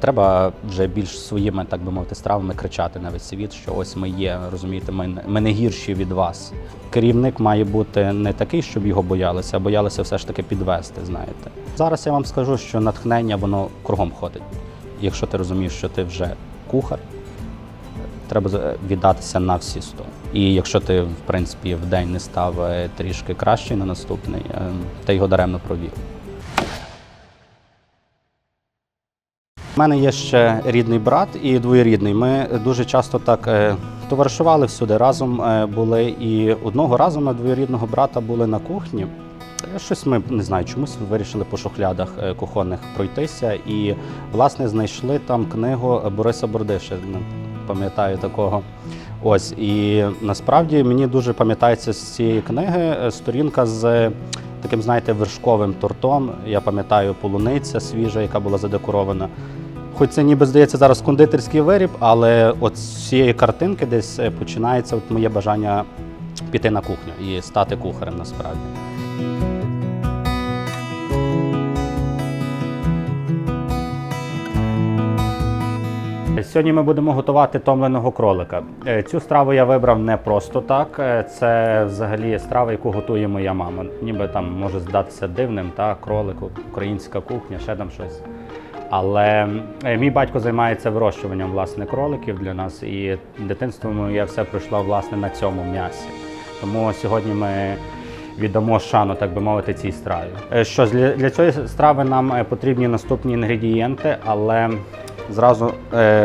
Треба вже більш своїми, так би мовити, стравами кричати на весь світ, що ось ми є, розумієте, ми, ми не гірші від вас. Керівник має бути не такий, щоб його боялися, а боялися все ж таки підвести. Знаєте, зараз я вам скажу, що натхнення воно кругом ходить. Якщо ти розумієш, що ти вже кухар, треба віддатися на всі сто. І якщо ти, в принципі, в день не став е, трішки кращий на наступний, е, ти його даремно провів. У мене є ще рідний брат і двоюрідний. Ми дуже часто так е, товаришували всюди, разом е, були. І одного разу ми двоюрідного брата були на кухні. Е, Щось ми не знаю, чомусь вирішили по шухлядах кухонних пройтися. І, власне, знайшли там книгу Бориса Бордиша. Пам'ятаю такого. Ось і насправді мені дуже пам'ятається з цієї книги сторінка з таким, знаєте, вершковим тортом. Я пам'ятаю полуниця свіжа, яка була задекорована. Хоч це ніби здається зараз кондитерський виріб, але от з цієї картинки десь е, починається от моє бажання піти на кухню і стати кухарем насправді. Сьогодні ми будемо готувати томленого кролика. Е, Цю страву я вибрав не просто так. Е, Це взагалі страва, яку готує моя мама. Ніби там може здатися дивним, та кролик, українська кухня, ще там щось. Але е, мій батько займається вирощуванням власне кроликів для нас, і дитинство моє все пройшло власне на цьому м'ясі. Тому сьогодні ми віддамо шану, так би мовити, цій страві. Е, Що для, цієї страви нам е, потрібні наступні інгредієнти, але зразу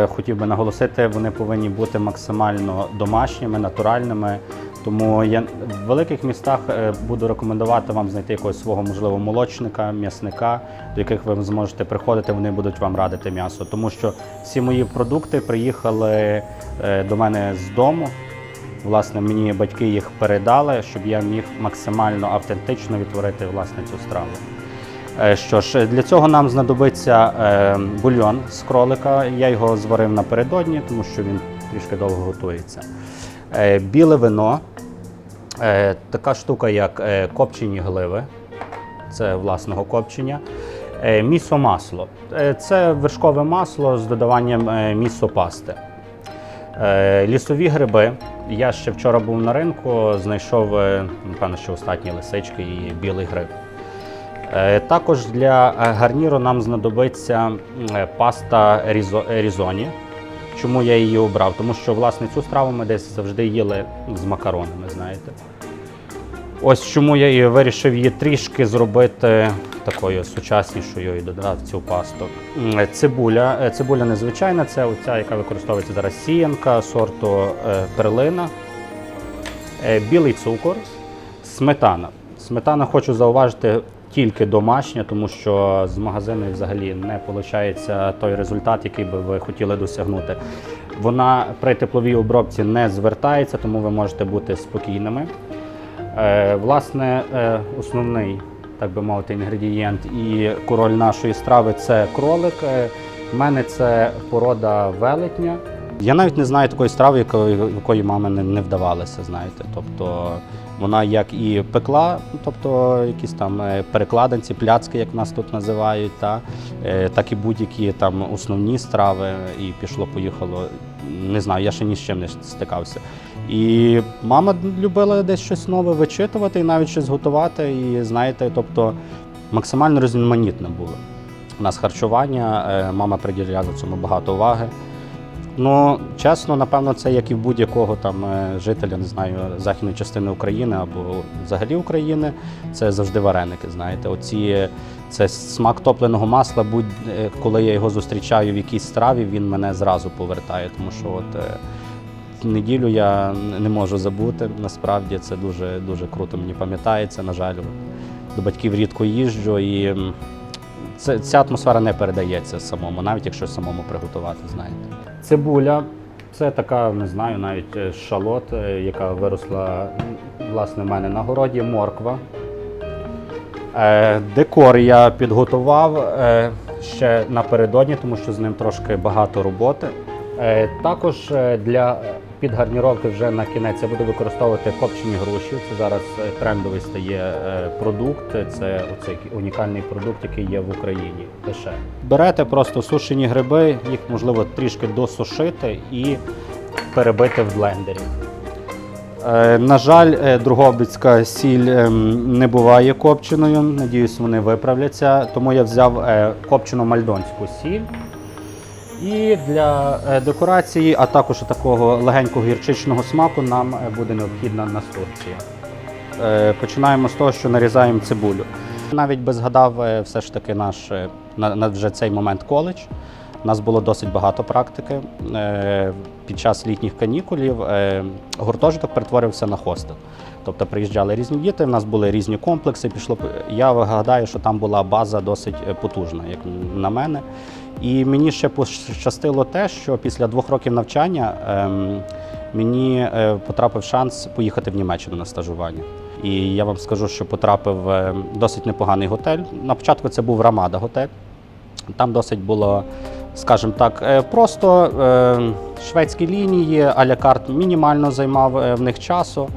хотів би наголосити, вони повинні бути максимально домашніми, натуральними. Тому я в великих містах е, буду рекомендувати вам знайти якогось свого можливо молочника, м'ясника, до яких ви зможете приходити, вони будуть вам радити м'ясо. Тому що всі мої продукти приїхали е, до мене з дому. Власне, мені батьки їх передали, щоб я міг максимально автентично відтворити власне цю страву. Е, Що ж, для цього нам знадобиться бульйон з кролика. Я його зварив напередодні, тому що він трішки довго готується. Біле вино, е, така штука, як е, копчені гливи, це власного копчення. Е, Місо-масло. Е, Це вершкове масло з додаванням е, місо-пасти. Е, Лісові гриби. Я ще вчора був на ринку, знайшов, напевно, що остатні лисички і білий гриб. Також для гарніру нам знадобиться паста різо- різоні. Чому я її обрав? Тому що власне цю страву ми десь завжди їли з макаронами, знаєте. Ось чому я і вирішив її трішки зробити такою сучаснішою і додав цю пасту. Цибуля. Е, Цибуля незвичайна, це оця, яка використовується зараз сіянка сорту е, перлина. Е, Білий цукор, сметана. Сметана хочу зауважити тільки домашня, тому що з магазину взагалі не виходить той результат, який би ви хотіли досягнути. Вона при тепловій обробці не звертається, тому ви можете бути спокійними. Е, власне, е, основний, так би мовити, інгредієнт і король нашої страви це кролик. Е, в мене це порода велетня. Я навіть не знаю такої страви, якої мами не, не вдавалося, знаєте. Тобто вона як і пекла, тобто якісь там е, перекладинці, пляцки, як нас тут називають, та, е, так і будь-які там основні страви, і пішло-поїхало. Не знаю, я ще ні з чим не стикався. І мама любила десь щось нове вичитувати і навіть щось готувати. І знаєте, тобто максимально різноманітне було. У нас харчування, е, мама приділяла цьому багато уваги. Ну, чесно, напевно, це як і в будь-якого там е, жителя, не знаю, західної частини України або взагалі України. Це завжди вареники. Знаєте, оці це смак топленого масла. Будь е, коли я його зустрічаю в якійсь страві, він мене зразу повертає. Тому що от е, неділю я не можу забути. Насправді це дуже дуже круто мені пам'ятається. На жаль, до батьків рідко їжджу і. Це, ця атмосфера не передається самому, навіть якщо самому приготувати, знаєте. Цибуля це така, не знаю, навіть е, шалот, е, яка виросла власне в мене на городі, морква. Е, Декор я підготував е, ще напередодні, тому що з ним трошки багато роботи. Е, Також е, для під гарніровки вже на кінець я буду використовувати копчені груші. Це зараз е, трендовий стає е, продукт. Це оцей унікальний продукт, який є в Україні. Лише берете просто сушені гриби, їх можливо трішки досушити і перебити в блендері. Е, На жаль, Другобицька сіль ем, не буває копченою. Надіюсь, вони виправляться. Тому я взяв копчену мальдонську сіль. І для е, декорації, а також такого легенького гірчичного смаку нам е, буде необхідна настурція. Е, Починаємо з того, що нарізаємо цибулю. Навіть би згадав все ж таки наш на, вже цей момент коледж. У нас було досить багато практики. Під час літніх канікулів гуртожиток перетворився на хостел. Тобто приїжджали різні діти, в нас були різні комплекси. Пішло я гадаю, що там була база досить потужна, як на мене. І мені ще пощастило те, що після двох років навчання ем, мені е, потрапив шанс поїхати в Німеччину на стажування. І я вам скажу, що потрапив в досить непоганий готель. На початку це був Рамада готель. Там досить було, скажімо так, е, просто е, шведські лінії, а-ля карт мінімально займав е, в них часу.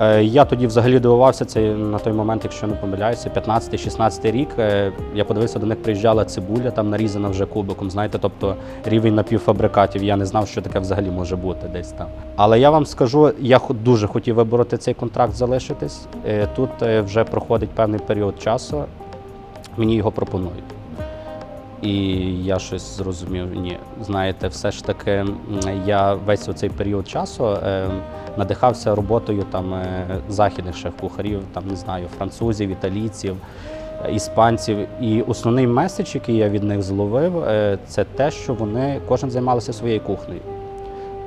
Е, Я тоді взагалі дивувався це на той момент, якщо не помиляюся, 15-16 рік. е, Я подивився, до них приїжджала цибуля, там нарізана вже кубиком. Знаєте, тобто рівень напівфабрикатів. Я не знав, що таке взагалі може бути десь там. Але я вам скажу, я дуже хотів вибороти цей контракт, залишитись. Е, Тут вже проходить певний період часу. Мені його пропонують. І я щось зрозумів. Ні, знаєте, все ж таки, я весь оцей період часу е, надихався роботою там е, західних шеф-кухарів, там не знаю, французів, італійців, іспанців. І основний меседж, який я від них зловив, е, це те, що вони кожен займалися своєю кухнею.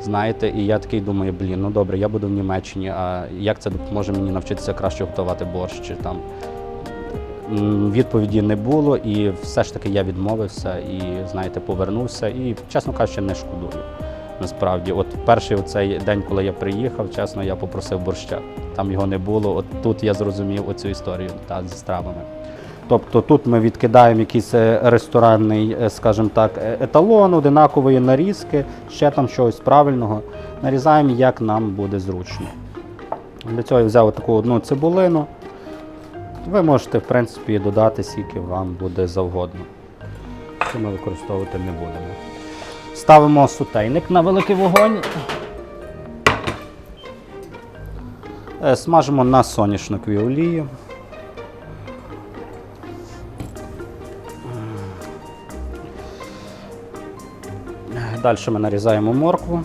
Знаєте, і я такий думаю, блін, ну добре, я буду в Німеччині, а як це допоможе мені навчитися краще готувати борщ чи там Відповіді не було, і все ж таки я відмовився і, знаєте, повернувся. І, чесно кажучи, не шкодую. Насправді, от перший оцей день, коли я приїхав, чесно, я попросив борща. Там його не було. От тут я зрозумів оцю історію та, зі стравами. Тобто тут ми відкидаємо якийсь е, ресторанний, е, скажімо так, е, еталон, одинакової нарізки, ще там щось правильного. Нарізаємо, як нам буде зручно. Для цього я взяв таку одну цибулину. Ви можете, в принципі, додати, скільки вам буде завгодно. Це ми використовувати не будемо. Ставимо сутейник на великий вогонь. Е, Смажимо на соняшниковій олії. Далі ми нарізаємо моркву.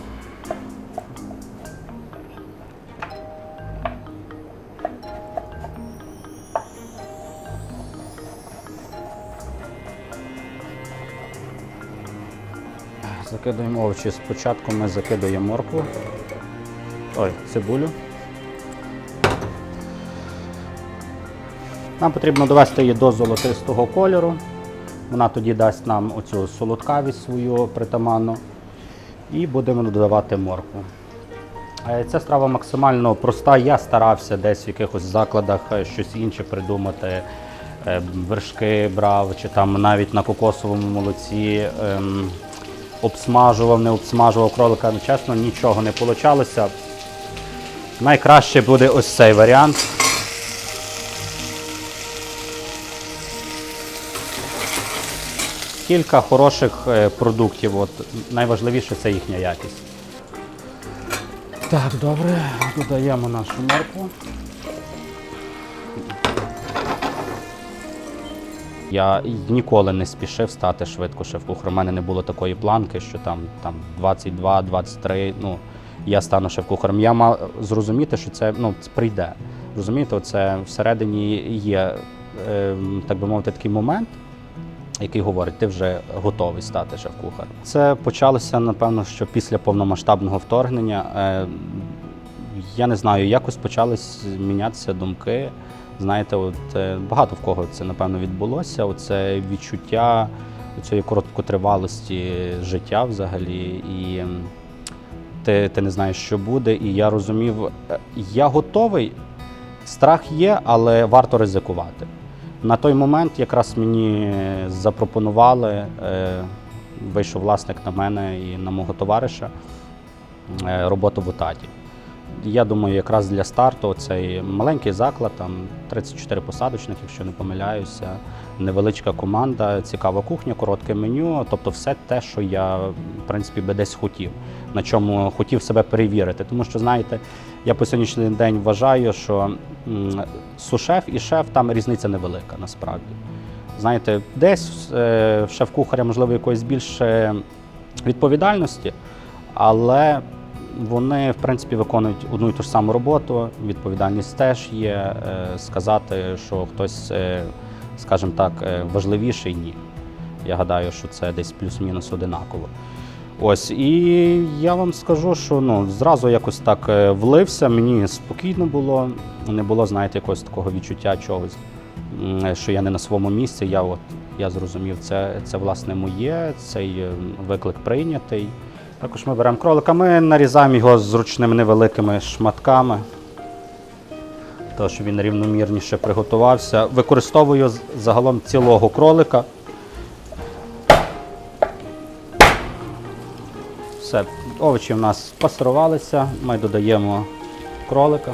Закидуємо овочі. Спочатку ми закидуємо моркву. Ой, цибулю. Нам потрібно довести її до золотистого кольору. Вона тоді дасть нам оцю солодкавість свою притаманну. І будемо додавати моркву. Е, Ця страва максимально проста. Я старався десь в якихось закладах е, щось інше придумати. Е, Вершки брав, чи там навіть на кокосовому молоці ем, обсмажував, не обсмажував кролика. Ну, чесно, нічого не вийшло. Найкраще буде ось цей варіант. Кілька хороших е, продуктів. От, найважливіше це їхня якість. Так, добре, додаємо нашу моркву. Я ніколи не спішив стати швидко шеф-кухарем. У мене не було такої планки, що там, там 22-23, ну, я стану шеф-кухарем. Я мав зрозуміти, що це, ну, це прийде. Розумієте, це всередині є, е, так би мовити, такий момент, який говорить, ти вже готовий стати шеф-кухарем. Це почалося, напевно, що після повномасштабного вторгнення. Е, я не знаю, якось почали мінятися думки. Знаєте, от е, багато в кого це напевно відбулося. Оце відчуття цієї короткотривалості життя взагалі. І ти, ти не знаєш, що буде. І я розумів, е, я готовий, страх є, але варто ризикувати. На той момент якраз мені запропонували, е, вийшов власник на мене і на мого товариша. роботу в УТАТі. Я думаю, якраз для старту цей маленький заклад, там 34 посадочних, якщо не помиляюся, невеличка команда, цікава кухня, коротке меню, тобто все те, що я в принципі би десь хотів, на чому хотів себе перевірити. Тому що, знаєте, я по сьогоднішній день вважаю, що сушеф і шеф там різниця невелика насправді. Знаєте, десь е, в шеф-кухаря, можливо, якоїсь більше відповідальності, але вони, в принципі, виконують одну і ту ж саму роботу. Відповідальність теж є. Е, Сказати, що хтось, е, скажімо так, е, важливіший, ні. Я гадаю, що це десь плюс-мінус одинаково. Ось, і я вам скажу, що ну, зразу якось так влився, мені спокійно було, не було, знаєте, якогось такого відчуття чогось, що я не на своєму місці. Я, от, я зрозумів, це, це власне моє, цей виклик прийнятий. Також ми беремо кролика, ми нарізаємо його зручними невеликими шматками, то щоб він рівномірніше приготувався. Використовую загалом цілого кролика. Все, овочі в нас пасирувалися, ми додаємо кролика.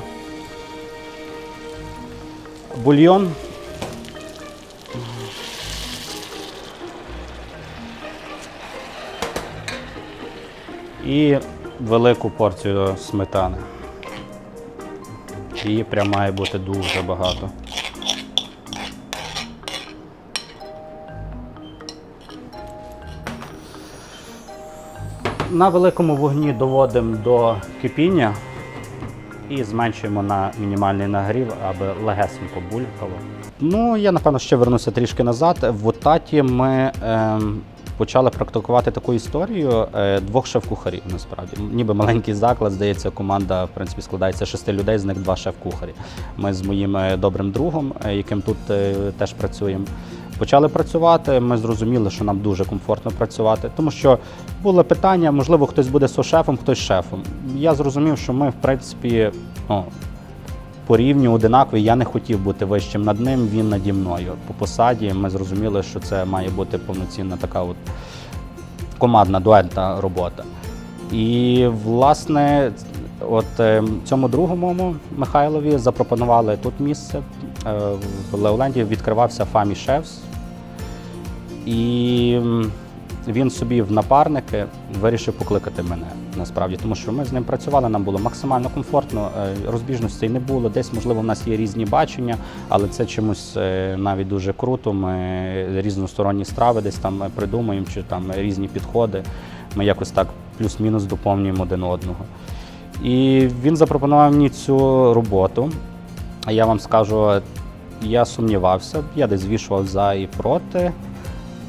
Бульйон. І велику порцію сметани. Її прям має бути дуже багато. На великому вогні доводимо до кипіння і зменшуємо на мінімальний нагрів, аби легесенько булькало. Ну, я напевно ще вернуся трішки назад. В Отаті ми ем, почали практикувати таку історію е, двох шеф-кухарів. Насправді, ніби маленький заклад, здається, команда в принципі складається шести людей, з них два шеф-кухарі. Ми з моїм е, добрим другом, е, яким тут теж працюємо. Почали працювати. Ми зрозуміли, що нам дуже комфортно працювати, тому що було питання, можливо, хтось буде сушефом, хтось шефом. Я зрозумів, що ми, в принципі, ну, по рівню одинакові. Я не хотів бути вищим над ним, він наді мною. По посаді ми зрозуміли, що це має бути повноцінна така от командна дуетна робота. І, власне, от е, цьому другому Михайлові запропонували тут місце. Е, В Леоленді відкривався Фамі Шефс. І він собі в напарники вирішив покликати мене насправді, тому що ми з ним працювали, нам було максимально комфортно, е, розбіжностей не було. Десь, можливо, в нас є різні бачення, але це чомусь е, навіть дуже круто. Ми різносторонні страви десь там придумуємо, чи там різні підходи. Ми якось так плюс-мінус доповнюємо один одного. І він запропонував мені цю роботу. А Я вам скажу, я сумнівався, я десь звішував за і проти.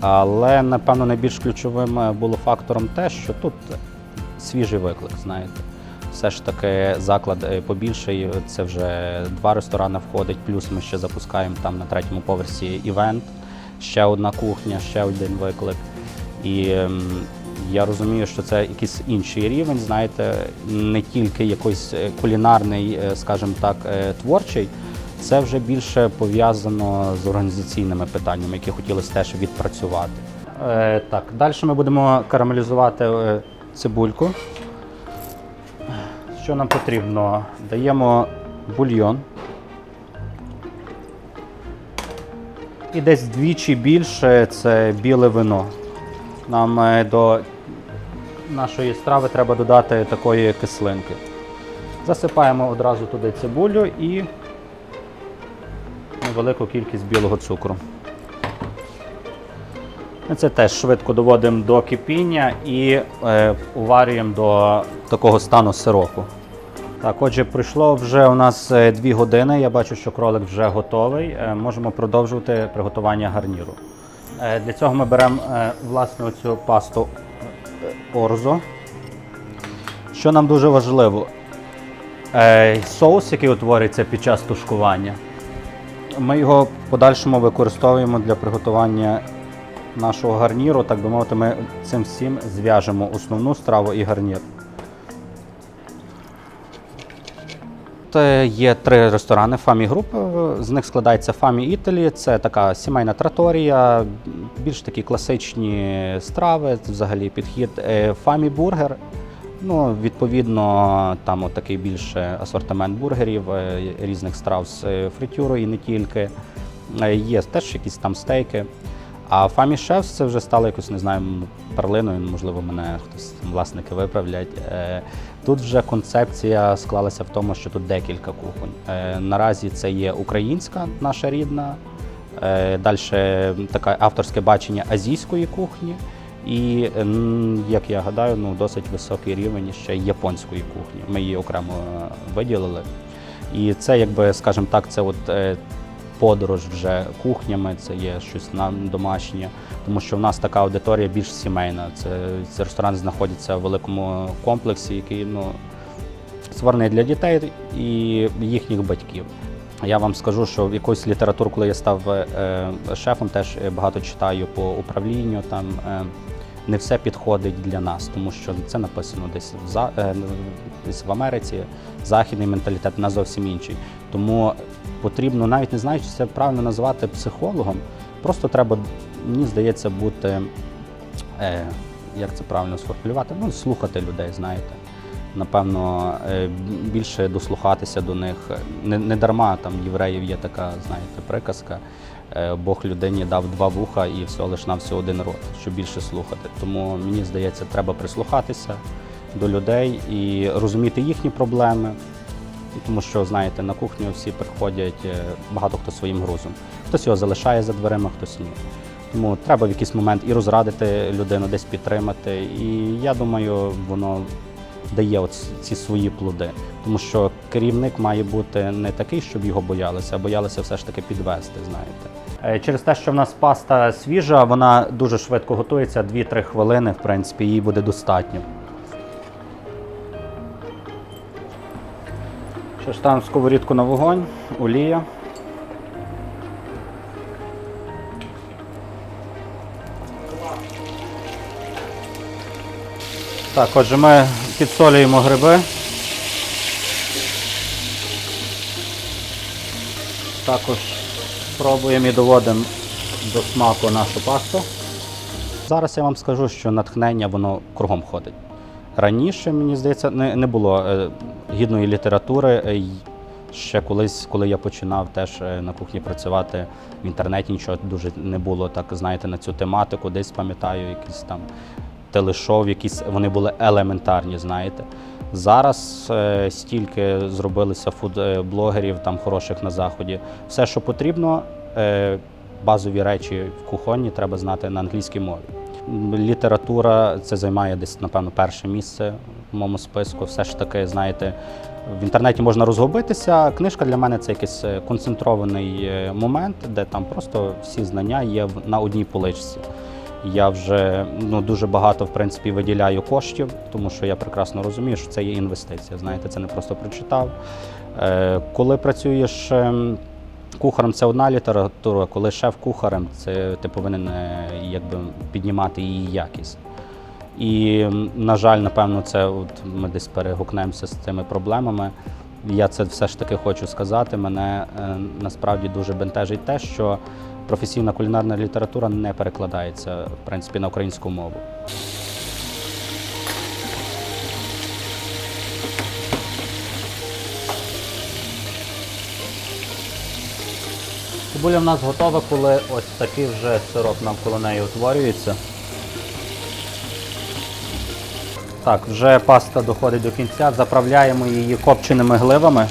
Але напевно найбільш ключовим е, було фактором те, що тут свіжий виклик, знаєте. Все ж таки заклад е, побільший, це вже два ресторани входить, плюс ми ще запускаємо там на третьому поверсі івент, ще одна кухня, ще один виклик. І ем, я розумію, що це якийсь інший рівень, знаєте, не тільки якийсь е, кулінарний, е, скажімо так, творчий. Це вже більше пов'язано з організаційними питаннями, які хотілося теж відпрацювати. Е, так, далі ми будемо карамелізувати цибульку. Що нам потрібно? Даємо бульйон. І десь вдвічі більше це біле вино. Нам е, до нашої страви треба додати такої кислинки. Засипаємо одразу туди цибулю і невелику кількість білого цукру. Це теж швидко доводимо до кипіння і е, уварюємо до такого стану сиропу. Так, отже, пройшло вже у нас 2 години. Я бачу, що кролик вже готовий. Е, можемо продовжувати приготування гарніру. Е, для цього ми беремо е, власне оцю пасту е, орзо. Що нам дуже важливо, е, соус, який утворюється під час тушкування, ми його в подальшому використовуємо для приготування нашого гарніру. Так би мовити, ми цим всім зв'яжемо основну страву і гарнір. Є три ресторани Фамі Груп. З них складається Фамі Італі. Це така сімейна траторія, більш такі класичні страви, взагалі підхід. Фамі Бургер. Ну, відповідно, там такий більше асортимент бургерів, е, різних страв з е, фритюрою і не тільки. Е, Є теж якісь там стейки. А Family Chefs це вже стало якось, не знаю, перлиною, можливо, мене хтось власники виправлять. Е, Тут вже концепція склалася в тому, що тут декілька кухонь. Е, Наразі це є українська, наша рідна, далі таке авторське бачення азійської кухні. І, як я гадаю, ну, досить високий рівень ще японської кухні. Ми її окремо е, виділили. І це, якби, скажімо так, це от е, подорож вже кухнями, це є щось на домашнє, тому що в нас така аудиторія більш сімейна. Це, це ресторан знаходиться в великому комплексі, який ну, створений для дітей і їхніх батьків. Я вам скажу, що якусь літературу, коли я став е, шефом, теж багато читаю по управлінню. Там е, не все підходить для нас, тому що це написано десь в е, десь в Америці. Західний менталітет у нас зовсім інший. Тому потрібно, навіть не знаю, чи це правильно називати психологом. Просто треба, мені здається, бути е, як це правильно сформулювати? Ну, слухати людей, знаєте. Напевно, е, більше дослухатися до них. Не, не дарма там євреїв є така, знаєте, приказка. е, Бог людині дав два вуха і всього лиш на всього один рот, щоб більше слухати. Тому мені здається, треба прислухатися до людей і розуміти їхні проблеми. Тому що, знаєте, на кухню всі приходять е, багато хто своїм грузом. Хтось його залишає за дверима, хтось ні. Тому треба в якийсь момент і розрадити людину, десь підтримати. І я думаю, воно дає от ці свої плоди. Тому що керівник має бути не такий, щоб його боялися, а боялися все ж таки підвести, знаєте. Е, Через те, що в нас паста свіжа, вона дуже швидко готується, 2-3 хвилини, в принципі, їй буде достатньо. Ж ставимо сковорідку на вогонь, олія. Так, отже, ми підсолюємо гриби. Також пробуємо і доводимо до смаку нашу пасту. Зараз я вам скажу, що натхнення воно кругом ходить. Раніше, мені здається, не, не було е, гідної літератури. Е, Ще колись, коли я починав теж е, на кухні працювати в інтернеті, нічого дуже не було так, знаєте, на цю тематику. Десь пам'ятаю, якісь там телешоу, якісь вони були елементарні, знаєте. Зараз е, стільки зробилися фуд-блогерів там хороших на заході. Все, що потрібно, е, базові речі в кухонні треба знати на англійській мові. Література це займає десь, напевно, перше місце в моєму списку. Все ж таки, знаєте, в інтернеті можна розгубитися. Книжка для мене це якийсь е, концентрований е, момент, де там просто всі знання є на одній поличці. Я вже ну, дуже багато в принципі виділяю коштів, тому що я прекрасно розумію, що це є інвестиція. Знаєте, це не просто прочитав. Е, коли працюєш ем, кухарем, це одна література, коли шеф-кухарем, це ти повинен е, якби піднімати її якість. І, на жаль, напевно, це от ми десь перегукнемося з цими проблемами. Я це все ж таки хочу сказати. Мене е, насправді дуже бентежить те, що професійна кулінарна література не перекладається в принципі на українську мову. Цибуля в нас готова, коли ось такий вже сироп навколо неї утворюється. Так, вже паста доходить до кінця, заправляємо її копченими гливами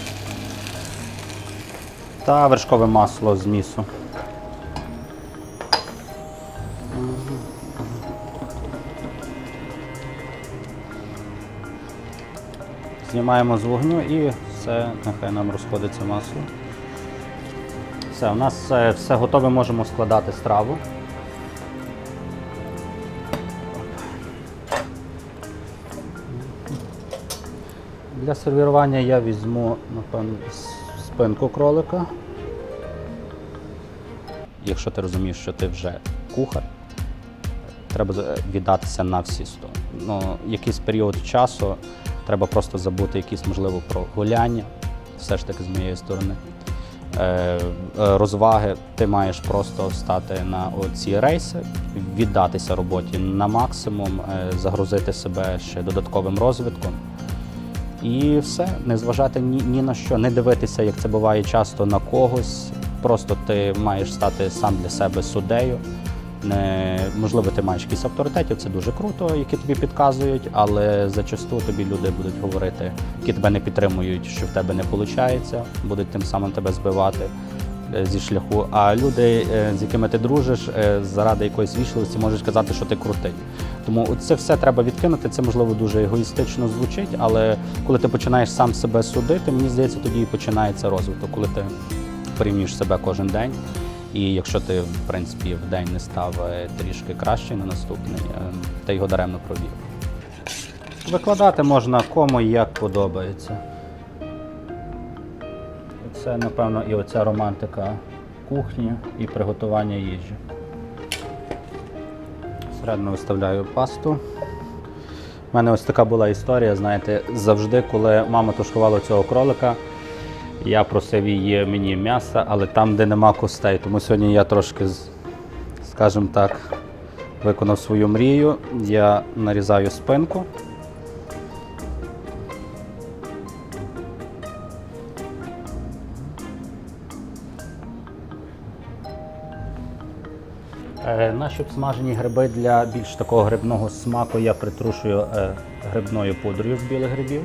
та вершкове масло з місу. Знімаємо з вогню і все, нехай нам розходиться масло. Все, у нас е, все готове, можемо складати страву. Для сервірування я візьму, напевно, спинку кролика. Якщо ти розумієш, що ти вже кухар, треба віддатися на всі сто. Ну, якийсь період часу треба просто забути якісь, можливо, про гуляння, все ж таки з моєї сторони. Е, е, розваги. Ти маєш просто стати на ці рейси, віддатися роботі на максимум, е, загрузити себе ще додатковим розвитком. І все, не зважати ні, ні на що, не дивитися, як це буває часто на когось. Просто ти маєш стати сам для себе суддею. Можливо, ти маєш якісь авторитетів, це дуже круто, які тобі підказують, але зачасту тобі люди будуть говорити, які тебе не підтримують, що в тебе не виходить, будуть тим самим тебе збивати е, зі шляху. А люди, е, з якими ти дружиш, е, заради якоїсь вічливості можуть казати, що ти крутий. Тому це все треба відкинути. Це можливо дуже егоїстично звучить, але коли ти починаєш сам себе судити, мені здається, тоді і починається розвиток, коли ти порівнюєш себе кожен день. І якщо ти, в принципі, в день не став е, трішки кращий на наступний, е, ти його даремно провів. Викладати можна кому і як подобається. Це, напевно, і оця романтика кухні і приготування їжі. Середньо виставляю пасту. У мене ось така була історія, знаєте, завжди, коли мама тушкувала цього кролика, я просив її мені м'яса, але там, де нема костей. Тому сьогодні я трошки, скажімо так, виконав свою мрію. Я нарізаю спинку. Е, Наші обсмажені гриби для більш такого грибного смаку я притрушую е, грибною пудрою з білих грибів.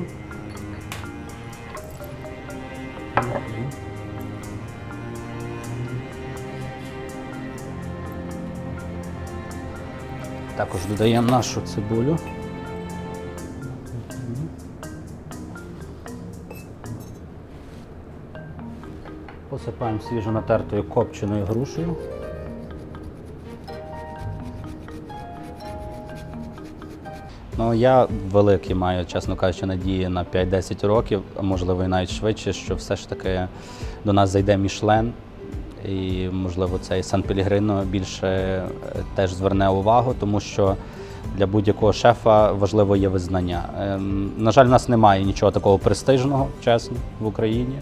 Також додаємо нашу цибулю. Посипаємо свіжо натертою копченою грушею. Ну, я великі маю, чесно кажучи, надії на 5-10 років, а можливо і навіть швидше, що все ж таки до нас зайде Мішлен. І, можливо, цей Сан Пелігрино більше е, теж зверне увагу, тому що для будь-якого шефа важливо є визнання. Ем, На жаль, в нас немає нічого такого престижного, чесно, в Україні.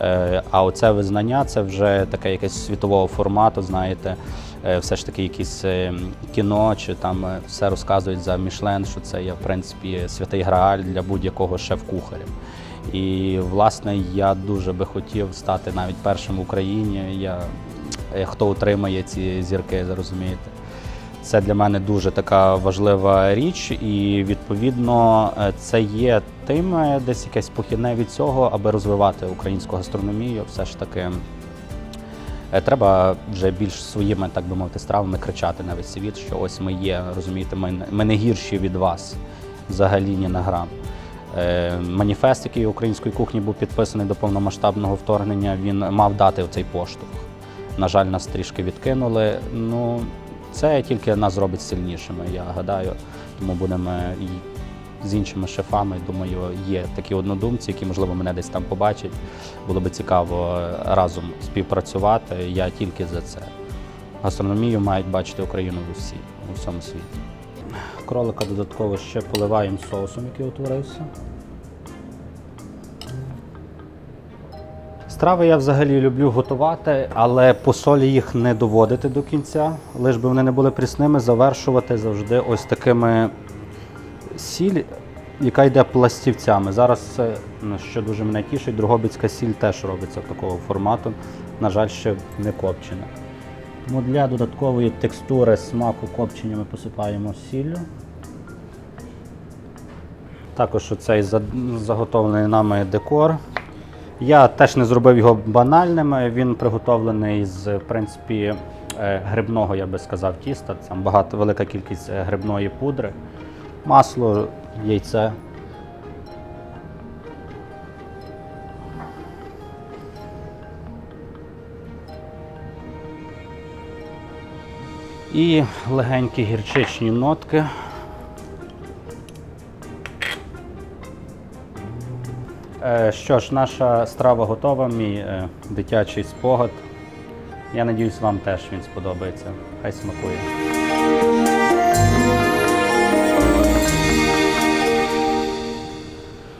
Е, А оце визнання це вже таке якесь світового формату, знаєте, Е, все ж таки якісь кіно чи там все розказують за Мішлен, що це є в принципі святий грааль для будь-якого шеф-кухаря. І власне я дуже би хотів стати навіть першим в Україні. Я, хто отримає ці зірки, розумієте. Це для мене дуже така важлива річ, і відповідно е, це є тим е, десь якесь похідне від цього, аби розвивати українську гастрономію. Все ж таки е, треба вже більш своїми, так би мовити, стравами кричати на весь світ, що ось ми є, розумієте, ми, ми не гірші від вас взагалі ні на грам. Е, Маніфест, який української кухні був підписаний до повномасштабного вторгнення, він мав дати цей поштовх. На жаль, нас трішки відкинули. Ну, це тільки нас зробить сильнішими, я гадаю. Тому будемо з іншими шефами. Думаю, є такі однодумці, які, можливо, мене десь там побачать. Було би цікаво разом співпрацювати. Я тільки за це. Гастрономію мають бачити Україну усі, у всьому світі. Кролика додатково ще поливаємо соусом, який утворився. Страви я взагалі люблю готувати, але по солі їх не доводити до кінця, лиш би вони не були прісними, завершувати завжди ось такими сіль, яка йде пластівцями. Зараз це, ну, що дуже мене тішить, Другобицька сіль теж робиться такого формату. На жаль, ще не копчена. Тому для додаткової текстури смаку копчення ми посипаємо сіллю. Також оцей заготовлений нами декор. Я теж не зробив його банальним. Він приготовлений з в принципі е, грибного, я би сказав, тіста. Там багато велика кількість е, грибної пудри, масло, яйце. І легенькі гірчичні нотки. Е, Що ж, наша страва готова, мій е, дитячий спогад. Я надіюсь, вам теж він сподобається. Хай смакує.